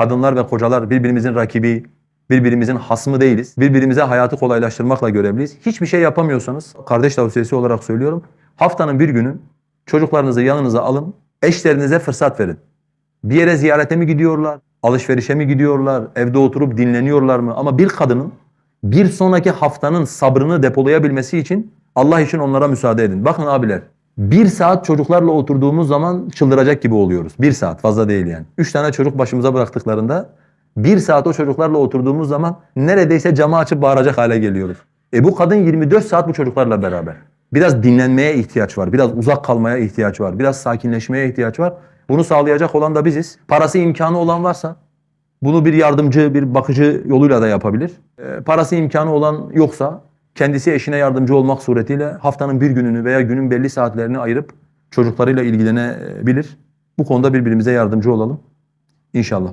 kadınlar ve kocalar birbirimizin rakibi, birbirimizin hasmı değiliz. Birbirimize hayatı kolaylaştırmakla görevliyiz. Hiçbir şey yapamıyorsanız, kardeş tavsiyesi olarak söylüyorum, haftanın bir günü çocuklarınızı yanınıza alın, eşlerinize fırsat verin. Bir yere ziyarete mi gidiyorlar, alışverişe mi gidiyorlar, evde oturup dinleniyorlar mı? Ama bir kadının bir sonraki haftanın sabrını depolayabilmesi için Allah için onlara müsaade edin. Bakın abiler, bir saat çocuklarla oturduğumuz zaman çıldıracak gibi oluyoruz. Bir saat fazla değil yani. Üç tane çocuk başımıza bıraktıklarında bir saat o çocuklarla oturduğumuz zaman neredeyse camı açıp bağıracak hale geliyoruz. E bu kadın 24 saat bu çocuklarla beraber. Biraz dinlenmeye ihtiyaç var, biraz uzak kalmaya ihtiyaç var, biraz sakinleşmeye ihtiyaç var. Bunu sağlayacak olan da biziz. Parası imkanı olan varsa bunu bir yardımcı, bir bakıcı yoluyla da yapabilir. E, parası imkanı olan yoksa kendisi eşine yardımcı olmak suretiyle haftanın bir gününü veya günün belli saatlerini ayırıp çocuklarıyla ilgilenebilir. Bu konuda birbirimize yardımcı olalım. İnşallah.